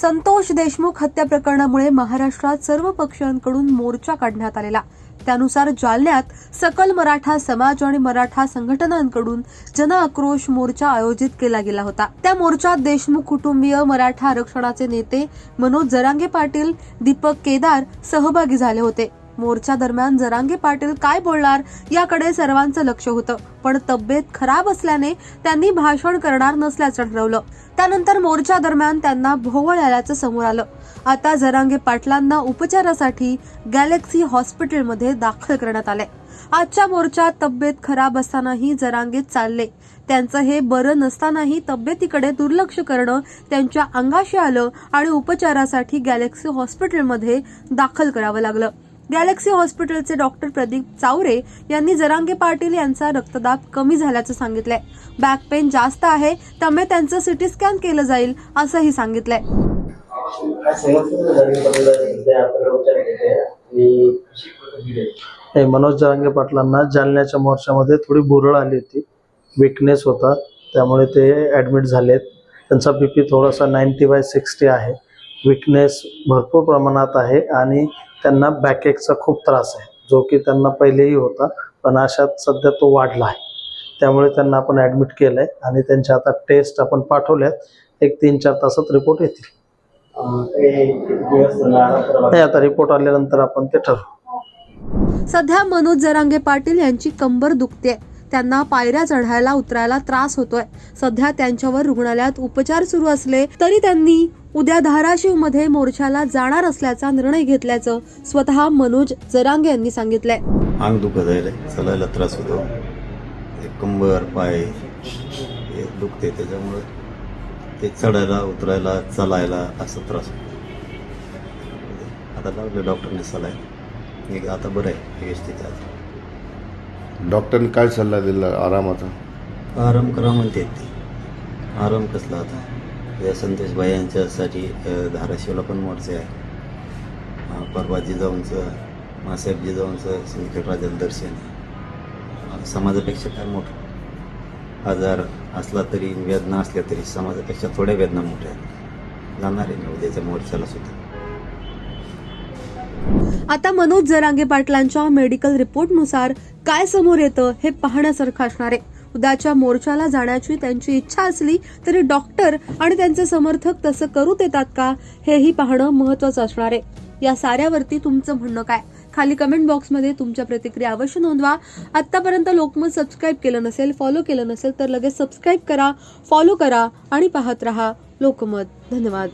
संतोष देशमुख हत्या प्रकरणामुळे महाराष्ट्रात सर्व पक्षांकडून मोर्चा काढण्यात आलेला. त्यानुसार जालन्यात सकल मराठा समाज आणि मराठा संघटनांकडून जन आक्रोश मोर्चा आयोजित केला गेला होता. त्या मोर्चात देशमुख कुटुंबीय मराठा आरक्षणाचे नेते मनोज जरांगे पाटील दीपक केदार सहभागी झाले होते. मोर्चा दरम्यान जरांगे पाटील काय बोलणार याकडे सर्वांचं लक्ष होतं. पण तब्येत खराब असल्याने त्यांनी भाषण करणार नसल्याचं ठरवलं. त्यानंतर मोर्चा दरम्यान त्यांना भोवळ आल्याचं समोर आलं. आता जरांगे पाटलांना उपचारासाठी गॅलेक्सी हॉस्पिटलमध्ये दाखल करण्यात आले आजच्या मोर्चात तब्येत खराब असतानाही जरांगे चालले. त्यांचं हे बरं नसतानाही तब्येतीकडे दुर्लक्ष करणं त्यांच्या अंगाशी आलं आणि उपचारासाठी गॅलेक्सी हॉस्पिटलमध्ये दाखल करावं लागलं. गॅलेक्सी हॉस्पिटलचे डॉक्टर प्रदीप चावरे यांनी जरांगे पाटील यांचा रक्तदाब कमी झाल्याचं सांगितलंय. बॅक पेन जास्त आहे त्यामुळे त्यांचं सिटी स्कॅन केलं जाईल असंही सांगितलंय. मनोज जरांगे पाटलांना जालन्याच्या मोर्चामध्ये थोडी बुरळ आली होती. विकनेस होता त्यामुळे ते ॲडमिट झालेत. त्यांचा बी पी थोडासा नाईन्टी बाय सिक्स्टी आहे. विकनेस भरपूर प्रमाणात आहे आणि त्यांना बॅकएकचा खूप त्रास आहे. जो की त्यांना पहिलेही होता पण अशात सध्या तो वाढला आहे. त्यामुळे त्यांना आपण ॲडमिट केलं आहे आणि त्यांच्या आता टेस्ट आपण पाठवल्यात. एक तीन चार तासात रिपोर्ट येतील. नाही आता रिपोर्ट आल्यानंतर आपण ते ठरवू. सध्या मनोज जरांगे पाटील यांची कंबर दुखते त्यांना पायऱ्या चढायला उतरायला त्रास होतोय. सध्या त्यांच्यावर रुग्णालयात उपचार सुरू असले तरी त्यांनी उद्या धाराशिवमध्ये मोर्चाला जाणार असल्याचा निर्णय घेतल्याचं स्वतः मनोज जरांगे यांनी सांगितलंय. अंग दुखत आहे चालायला त्रास होतो. कंबर पाय हे दुखते त्याच्यामुळे. ते चढायला उतरायला चालायला असं त्रास होतो. आता लावलं डॉक्टरने सलाय एक आता बरं आहे व्यवस्थित आहे आता. डॉक्टरने काय सल्ला दिला आरामाचा? आराम करा म्हणते ते. आराम कसला आता? या संतोष भाई यांच्यासाठी धाराशिवला पण मोर्चे आहे. परवा जिजाऊंचं मासाहेब जिजाऊंचं सिंदखेड दर्शन आहे. समाजापेक्षा काय मोठं. आजार असला तरी वेदना असल्या तरी समाजापेक्षा थोड्या वेदना मोठ्या आहेत. जाणार आहे मी उद्याच्या मोर्चाला सुद्धा. आता मनोज जरांगे पाटलांच्या मेडिकल रिपोर्टनुसार काय समोर येतं हे पाहण्यासारखं असणार आहे. उद्याच्या मोर्चाला जाण्याची त्यांची इच्छा असली तरी डॉक्टर आणि त्यांचे समर्थक तसं करू देतात का हेही पाहणं महत्वाचं असणार आहे. या साऱ्यावरती तुमचं म्हणणं काय? खाली कमेंट बॉक्समध्ये तुमच्या प्रतिक्रिया अवश्य नोंदवा. आतापर्यंत लोकमत सबस्क्राईब केलं नसेल फॉलो केलं नसेल तर लगेच सबस्क्राईब करा फॉलो करा आणि पाहत रहा लोकमत. धन्यवाद.